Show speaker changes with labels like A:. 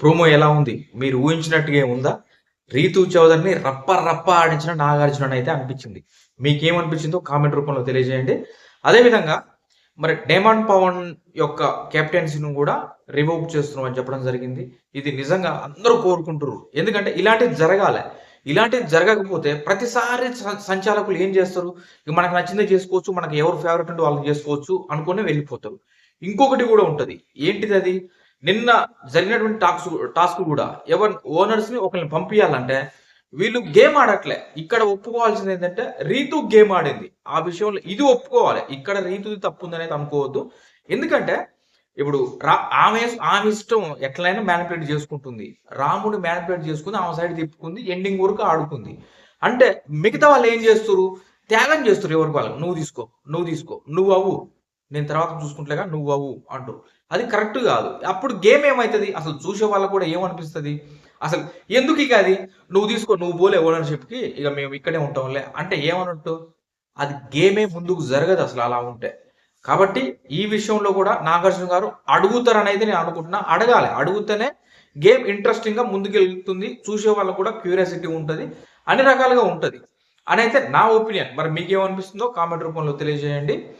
A: Promo ఎలా ఉంది? మీరు ఊహించినట్టుగా ఉందా? రీతు చౌదరిని రప్ప రప్ప ఆడించిన నాగార్జున అయితే అనిపించింది. మీకేమనిపించిందో కామెంట్ రూపంలో తెలియజేయండి. అదేవిధంగా మరి డేమాండ్ పవన్ యొక్క కెప్టెన్సీని కూడా రివోక్ చేస్తున్నాం అని చెప్పడం జరిగింది. ఇది నిజంగా అందరూ కోరుకుంటారు ఎందుకంటే ఇలాంటివి జరగాలి. ఇలాంటివి జరగకపోతే ప్రతిసారి సంచాలకులు ఏం చేస్తారు? ఇక మనకు నచ్చిందే చేసుకోవచ్చు మనకు ఎవరు ఫేవరెట్ ఉంటే వాళ్ళు చేసుకోవచ్చు అనుకుని వెళ్ళిపోతారు. ఇంకొకటి కూడా ఉంటుంది. ఏంటిది అది? నిన్న జరిగినటువంటి టాక్స్ టాస్క్ కూడా ఎవరి ఓనర్స్ని ఒకరిని పంపించాలంటే వీళ్ళు గేమ్ ఆడట్లే. ఇక్కడ ఒప్పుకోవాల్సింది ఏంటంటే రీతు గేమ్ ఆడింది. ఆ విషయంలో ఇది ఒప్పుకోవాలి. ఇక్కడ రీతుది తప్పు ఉందనేది అనుకోవద్దు. ఎందుకంటే ఇప్పుడు రా ఆమె ఆమె ఇష్టం ఎట్లయినా మ్యానిపులేట్ చేసుకుంటుంది. రాముడు మ్యానిపులేట్ చేసుకుంది ఆమె సైడ్ తిప్పుకుంది ఎండింగ్ వరకు ఆడుకుంది. అంటే మిగతా వాళ్ళు ఏం చేస్తారు త్యాగం చేస్తారు ఎవరికి వాళ్ళు నువ్వు తీసుకో నువ్వు తీసుకో నువ్వు అవ్వు. నేను తర్వాత చూసుకుంటలేగా నువ్వు అవు అంటూ. అది కరెక్ట్ కాదు. అప్పుడు గేమ్ ఏమవుతుంది అసలు చూసే వాళ్ళకు కూడా ఏమనిపిస్తుంది? అసలు ఎందుకు ఇక అది? నువ్వు తీసుకో నువ్వు పోలే ఓనర్షిప్కి ఇక మేము ఇక్కడే ఉంటాంలే. అంటే ఏమన్నట్టు? అది గేమే ముందుకు జరగదు అసలు అలా ఉంటే. కాబట్టి ఈ విషయంలో కూడా నాగార్జున గారు అడుగుతారని అయితే నేను అనుకుంటున్నా. అడగాలి. అడుగుతేనే గేమ్ ఇంట్రెస్టింగ్గా ముందుకెళ్తుంది. చూసే వాళ్ళకు కూడా క్యూరియాసిటీ ఉంటుంది. అన్ని రకాలుగా ఉంటుంది. అని అయితే నా ఒపీనియన్ మరి మీకేమనిపిస్తుందో కామెంట్ రూపంలో తెలియజేయండి.